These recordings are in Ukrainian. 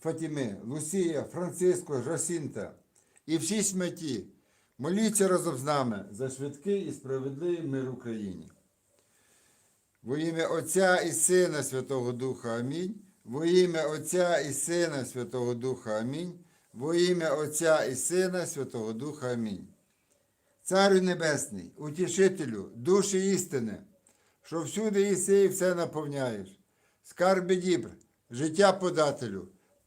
Фатіми, Лусія, Франциско, Жасінта і всі святі, моліться разом з нами за швидкий і справедливий мир Україні. Во ім'я Отця і Сина Святого Духа Амінь. Во ім'я Отця і Сина Святого Духа Амінь. Во ім'я Отця і Сина Святого Духа Амінь. Царю Небесний, утішителю, душі істини, що всюди єси і все наповняєш. Скарби дібр, життя подателю,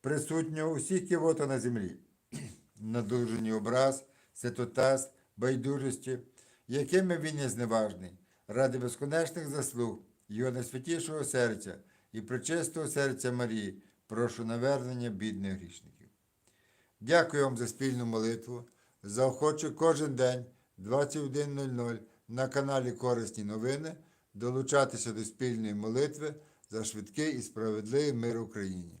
присутнього у всіх кивота на землі, надужені образ, святотаз, байдужості, якими він є зневажний, ради безконечних заслуг Його найсвятішого серця і пречистого серця Марії, прошу навернення бідних грішників. Дякую вам за спільну молитву. Заохочу кожен день 21.00 на каналі Корисні новини долучатися до спільної молитви за швидкий і справедливий мир Україні.